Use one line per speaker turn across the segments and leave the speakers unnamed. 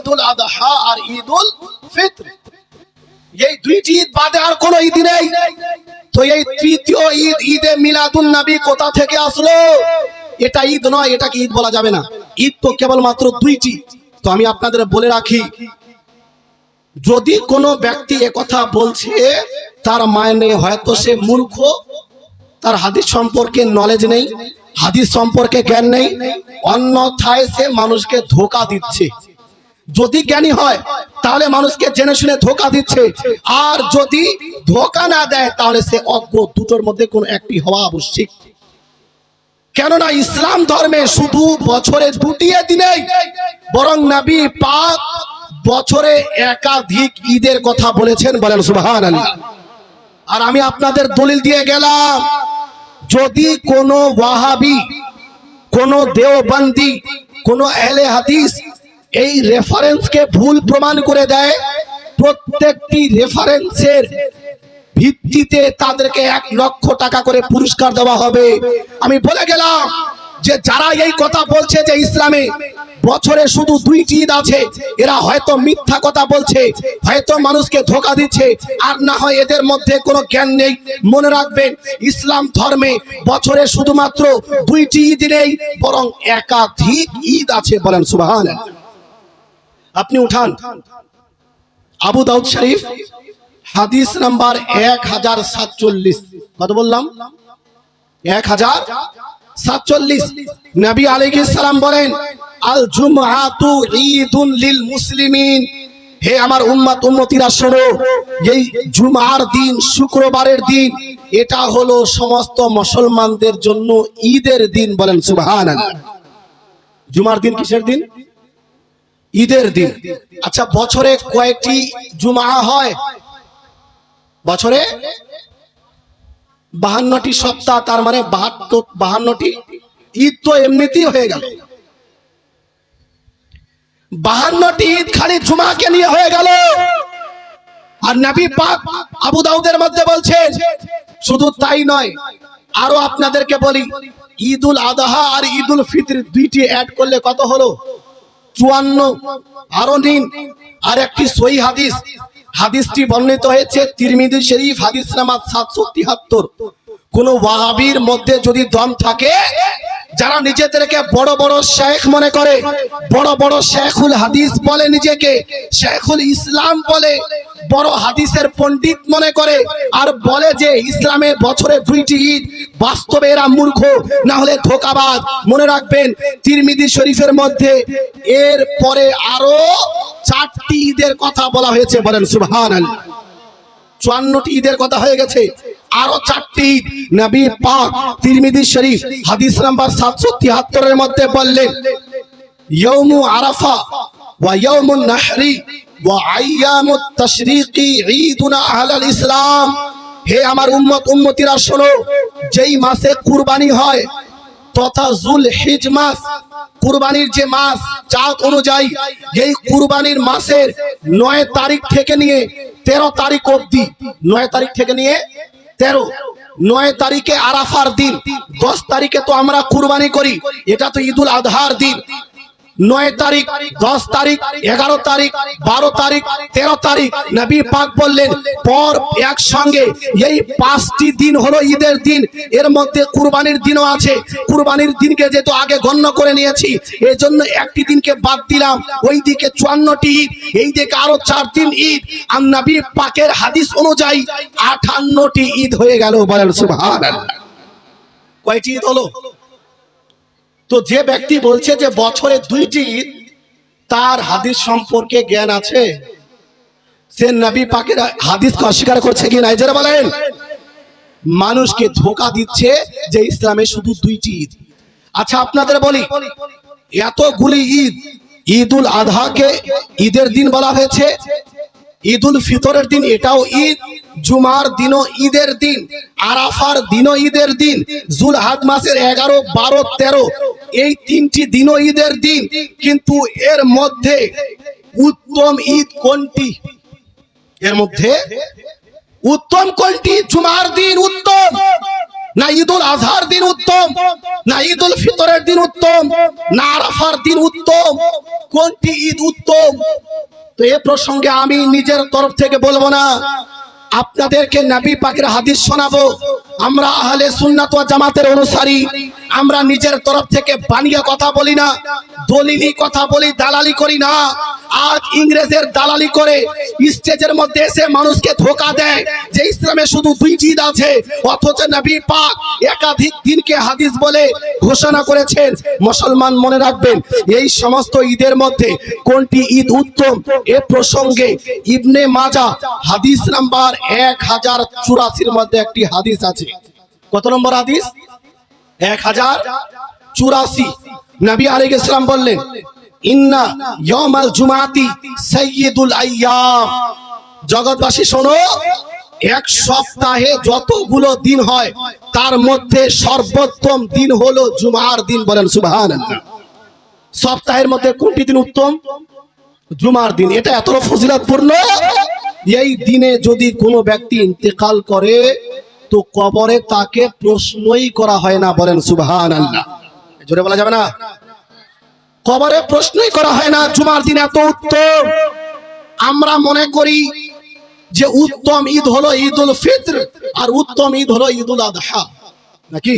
ঈদুল আদহা আর ঈদুল ফিত্র। এই দুইটি ঈদ বাদে আর কোন ঈদ নেই। তো এই তৃতীয় ঈদ, ঈদে মিলাদুন নবী কোথা থেকে আসলো? এটা ঈদ নয়, এটাকে ঈদ বলা যাবে না। ঈদ তো কেবলমাত্র দুইটি। তো আমি আপনাদের বলে রাখি, যদি কোনো ব্যক্তি কথা বলছে, তার মানে হয়তো সে মূর্খ। তার হাদিস সম্পর্কে নলেজ নেই, হাদিস সম্পর্কে জ্ঞান নেই। অন্যথায় সে মানুষকে ধোকা দিচ্ছে। যদি জ্ঞানী হয়, তাহলে মানুষকে জেনে শুনে ধোকা দিচ্ছে। আর যদি ধোকা না দেয়, তাহলে সে অজ্ঞ। দুটোর মধ্যে কোন একটি হওয়া আবশ্যিক। কেননা ইসলাম ধর্মে শুধু বছরে দুটি দিনেই, বরং নবী পাক বছরে একাধিক ঈদের কথা বলেছেন বলেন সুবহান আর আমি আপনাদের দলিল দিয়ে গেলাম, যদি কোনো ওয়াহাবি, কোনো দেওবন্দি, কোনো এলে হাদিস এই রেফারেন্সকে ভুল প্রমাণ করে দেয়। প্রত্যেকটি রেফারেন্সের ভিত্তিতে তাদেরকে এক লক্ষ টাকা করে পুরস্কার দেওয়া হবে। আমি বলে গেলাম যে, যারা এই কথা বলছে যে ইসলামে বছরে শুধু দুইটি ঈদ আছে, এরা হয়তো মিথ্যা কথা বলছে, হয়তো মানুষকে ধোকা দিচ্ছে, আর না হয় এদের মধ্যে কোনো জ্ঞান নেই। মনে রাখবেন, ইসলাম ধর্মে বছরে শুধুমাত্র দুইটি ঈদ নেই, বরং একাধিক ঈদ আছে বলেন সুবহান আপনি উঠান। আবু দাউদ শরীফ, হাদিস নাম্বার এক হাজার সাতচল্লিশ। কত বললাম? এক হাজার সাতচল্লিশ। নবী আলাইহিস সালাম বলেন আল জুমআতু ঈদুন লিল মুসলিমিন হে আমার উম্মত, উম্মতিরা, শোনো, এই জুমার দিন, শুক্রবারের দিন, এটা হলো সমস্ত মুসলমানদের জন্য ঈদের দিন বলেন, সুবহানাল্লাহ। জুমার দিন কিসের দিন? ঈদের দিন। আচ্ছা বছরে কয়টি জুমা হয়? বছরে বাহান্নটি সপ্তাহ, তার মানে বাহাত্তর, বাহান্নটি। ঈদ তো এমনিতেই হয়ে গেল। বাহান্নটি ঈদ খালি জুমাকে নিয়ে হয়ে গেল। আর নবী পাক আবু দাউদের মধ্যে বলছেন, শুধু তাই নয়, আরও আপনাদেরকে বলি, ঈদুল আদহা আর ঈদুল ফিতর দুইটি অ্যাড করলে কত হলো? চুয়ান্ন আরও নিন আর একটি সই হাদিস। হাদিসটি বর্ণিত হয়েছে তিরমিদি শরীফ, হাদিস নামাজ সাতশো তিয়াত্তর। কোন ওয়াহাবির মধ্যে যদি দম থাকে যারা নিজেদেরকে বড় বড় শেখ মনে করে, বড় বড় শেখুল হাদিস বলে নিজেকে, শেখুল ইসলাম বলে, বড় হাদিসের পণ্ডিত মনে করে, আর বলে যে ইসলামের বছরে দুইটি ঈদ, বাস্তবে এরা মূর্খ, না হলে ধোকাবাজ। মনে রাখবেন, তিরমিদি শরীফের মধ্যে এর পরে আরও চারটি ঈদের কথা বলা হয়েছে, বলেন সুবহান চুয়ান্নটি ঈদের কথা হয়ে গেছে। আরও চারটি নবী পাক তিরমিদি শরীফ হাদিস নাম্বার সাতশো তিয়াত্তরের মধ্যে বললেন ইয়ৌমু আরাফা ওয়া ইয়ৌমুন নাহরি ওয়া আইয়ামুত তাশরিকি ঈদুনা আহলাল ইসলাম। হে আমার উম্মত, উম্মতিরা শোনো, যেই মাসে কুরবানি হয়, তথা জুল হিজ মাস, কুরবানির যে মাস চাঁদ অনুযায়ী এই কুরবানির মাসের নয় তারিখ থেকে নিয়ে তেরো তারিখ অবধি, নয় তারিখ থেকে নিয়ে তেরো, নয় তারিখে আরাফার দিন, দশ তারিখে তো আমরা কুরবানি করি, এটা তো ঈদুল আজহার দিন। নয় তারিখ, দশ তারিখ, এগারো তারিখ, বারো তারিখ, তেরো তারিখ, নবী পাক বললেন, পর একসঙ্গে এই পাঁচটি দিন হলো ঈদের দিন, এর মধ্যে কুরবানির দিনও আছে। কুরবানির দিনকে যেহেতু আগে গণ্য করে নিয়েছি এই জন্য একটি দিনকে বাদ দিলাম, ওই দিকে চুয়ান্নটি ঈদ, এই দিকে আরও চার দিন ঈদ, আর নবী পাকের হাদিস অনুযায়ী আঠান্নটি ঈদ হয়ে গেল বলেন সুবহানাল্লাহ। কয়টি ঈদ হলো? তো যে ব্যক্তি বলছে যে বছরে দুইটি, তার হাদিস সম্পর্কে জ্ঞান আছে। সে নবী পাকের হাদিসকে অস্বীকার করছে কি নাই? যারা বলেন, মানুষকে ধোকা দিচ্ছে যে ইসলামে শুধু দুইটি ঈদ। আচ্ছা আপনাদের বলি, এতগুলি ঈদ, ঈদুল আধাকে ঈদের দিন বলা হয়েছে, ঈদুল ফিতরের দিন এটাও ঈদ জুমার দিনও ঈদের দিন, আরাফার দিনও ঈদের দিন, জুলহাদ মাসের এগারো, বারো, তেরো, এই তিনটি দিনও ঈদের দিন, কিন্তু এর মধ্যে উত্তম ঈদ কোনটি? এর মধ্যে উত্তম কোনটি? জুমার দিন উত্তম, না ঈদুল আজহার দিন উত্তম, না ঈদুল ফিতরের দিন উত্তম, না আরাফার দিন উত্তম, কোনটি ঈদ উত্তম? তো এ প্রসঙ্গে আমি নিজের তরফ থেকে বলব না আপনাদেরকে নাবি পাকের হাদিস শোনাবো। আমরা আহলে সুন্নাত জামাতের অনুসারী। আমরা নিজের তরফ থেকে বানিয়ে কথা বলি না। দলিলি কথা বলি, দালালি করি না। আজ ইংরেজের দালালি করে স্টেজের মধ্যে এসে মানুষকে ধোকা দেয়। যে ইসলামে শুধু দুই ঈদ আছে, অথচ নবী পাক একাধিক দিনকে হাদিস বলে ঘোষণা করেছেন। মুসলমান মনে রাখবেন, এই সমস্ত ঈদের মধ্যে কোনটি ঈদ উত্তম? এ প্রসঙ্গে ইবনে মাজা হাদিস নাম্বার এক হাজার চুরাশির মধ্যে একটি হাদিস আছে। কত নম্বর হাদিস? এক হাজার চুরাশি। নবী আলাইহিস ইসলাম বললেন, ইন্না ইয়ামাল জুমাতি সাইয়্যিদুল আইয়াম। জগৎবাসী, শোনো, এক সপ্তাহে যতগুলো দিন হয়, তার মধ্যে সর্বোত্তম দিন হলো জুমার দিন বলেন, সুবহানাল্লাহ। সপ্তাহের মধ্যে কোনটি দিন উত্তম? জুমার দিন। এটা এত ফজিলতপূর্ণ। এই দিনে যদি কোনো ব্যক্তি ইন্তেকাল করে, তো কবরে তাকে প্রশ্নই করা হয় না বলেন সুবহান জোরে বলা যাবে না? কবরে প্রশ্নই করা হয় না, জুমার দিন এত উত্তম। আমরা মনে করি যে উত্তম ঈদ হলো ঈদুল ফিতর, আর উত্তম ঈদ হলো ঈদুল আদহা। নাকি?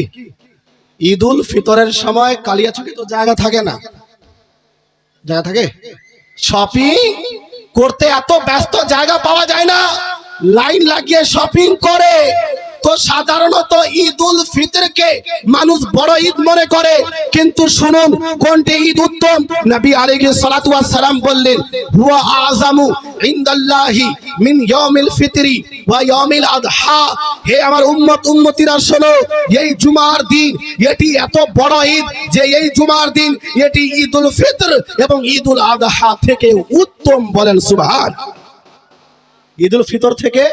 ঈদুল ফিতরের সময় কালিয়াচকে তো জায়গা থাকে না। জায়গা থাকে? শপিং করতে এত ব্যস্ত জায়গা পাওয়া যায় না। লাইন লাগিয়ে শপিং করে। তো সাধারণত ঈদ উল ফিতরকে মানুষ বড় ঈদ মনে করে। কিন্তু শুনুন কোনটি ঈদ উত্তম? নবী আলাইহিস সালাতু ওয়াস সালাম বললেন হুয়া আযামু ইনদাল্লাহি মিন ইয়াউমিল ফিতরি ওয়া ইয়াউমিল আদহা। হে আমার উম্মত উম্মতিরা শোনো এই জুমার দিন এটি এত বড় ঈদ যে এই জুমার দিন এটি ঈদ উল ফিতর এবং ঈদ উল আদহা থেকে উত্তম বলেন সুবহান। ঈদ উল ফিতর থেকে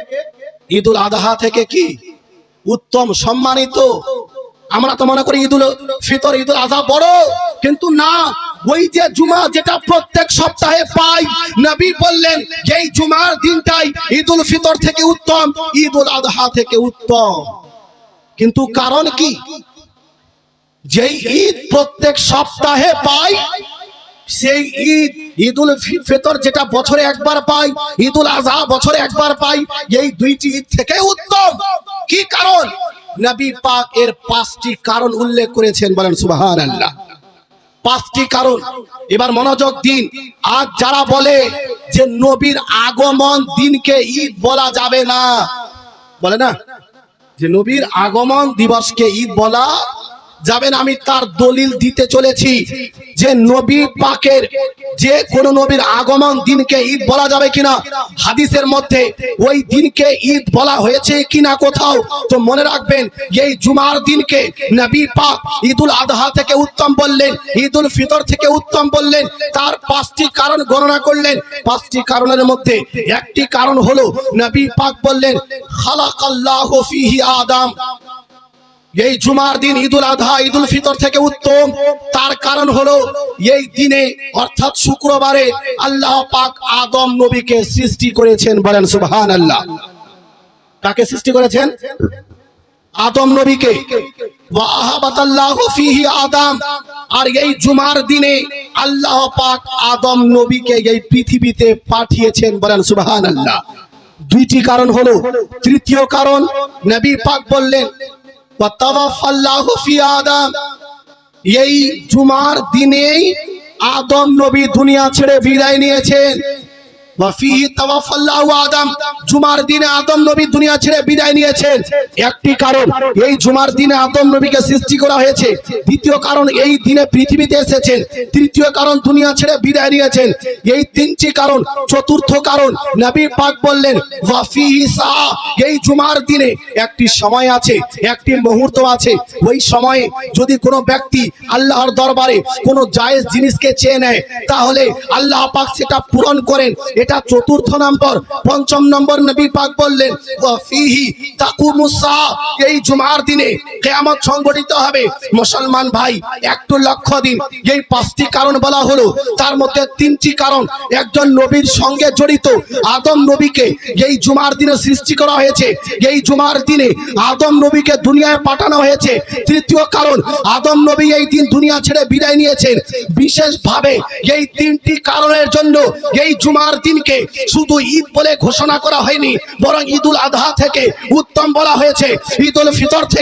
ঈদ উল আদহা থেকে কি? উত্তম, সম্মানিত। আমরা তো মনে করি ঈদুল ফিতর, ঈদুল আজহা বড়, কিন্তু না, ওই যে জুমা যেটা প্রত্যেক সপ্তাহে পাই, নবী বললেন, এই জুমার দিনটাই ঈদুল ফিতর থেকে উত্তম, ঈদুল আদহা থেকে উত্তম। কিন্তু কারণ কি? যেই ঈদ প্রত্যেক সপ্তাহে পাই সেই ঈদ, ঈদুল ফি- ফিতর যেটা বছরে একবার পাই, ঈদুল আজহা বছরে একবার পাই, এই দুইটি ঈদ থেকে উত্তম। কি কারণ? নবী পাক এর পাঁচটি কারণ উল্লেখ করেছেন, বলেন সুবহানাল্লাহ। পাঁচটি কারণ। এবার মনোযোগ দিন। আজ যারা বলে যে নবীর আগমন দিনকে ঈদ বলা যাবে না, বলে না? যে নবীর আগমন দিবসকে ঈদ বলা যাবে না আমি তার দলিল দিতে চলেছি। যে নবী পাকের, যে কোন নবীর আগমন দিনকে ঈদ বলা যাবে কিনা, হাদিসের মধ্যে ওই দিনকে ঈদ বলা হয়েছে কিনা কোথাও। তো মনে রাখবেন, এই জুমার দিনকে নবী পাক ঈদুল আদহা থেকে উত্তম বললেন, ঈদুল ফিতর থেকে উত্তম বললেন, তার পাঁচটি কারণ গণনা করলেন। পাঁচটি কারণের মধ্যে একটি কারণ হলো, নবী পাক বললেন, খালাকাল্লাহু ফিহি আদম। এই জুমার দিন ঈদুল আধা, ঈদুল ফিতর থেকে উত্তম। তার কারণ হলো, এই দিনে, অর্থাৎ শুক্রবারে আল্লাহ পাক আদম নবীকে সৃষ্টি করেছেন বলেন সুবহান আল্লাহ কাকে সৃষ্টি করেছেন? আদম নবীকে। আদম। আর এই জুমার দিনে আল্লাহ পাক আদম নবীকে এই পৃথিবীতে পাঠিয়েছেন বলেন সুবহান আল্লাহ দুইটি কারণ হলো, তৃতীয় কারণ, নবী পাক বললেন এই জুমার দিনেই আদম নবী দুনিয়া ছেড়ে বিদায় নিয়েছেন। একটি চতুর্থ কারণ, নবী পাক বললেন এই জুমার দিনে একটি সময় আছে, একটি মুহূর্ত আছে। ওই সময়ে যদি কোনো ব্যক্তি আল্লাহর দরবারে কোনো জায়েজ জিনিসকে চেয়ে নেয়, তাহলে আল্লাহ পাক সেটা পূরণ করেন। এটা চতুর্থ নম্বর, পঞ্চম নম্বর নবী পাক বললেন ফিহি তাকুমুস এই জুমার দিনে কিয়ামত সংগঠিত হবে। মুসলমান ভাই, একটু লক্ষ্য দিন। এই পাঁচটি কারণ বলা হলো। তার মধ্যে তিনটি কারণ। একজন নবীর সঙ্গে জড়িত আদম নবীকে এই জুমার দিনে সৃষ্টি করা হয়েছে। এই জুমার দিনে আদম নবীকে দুনিয়ায় পাঠানো হয়েছে। তৃতীয় কারণ, আদম নবী এই দিন দুনিয়া ছেড়ে বিদায় নিয়েছেন। বিশেষভাবে এই তিনটি কারণের জন্য এই জুমার দিনকে শুধু ঈদ বলে ঘোষণা করা হয়নি, বরং ঈদুল আধা থেকে উত্তম বলা হয়েছে। ঈদুল ফিতর থেকে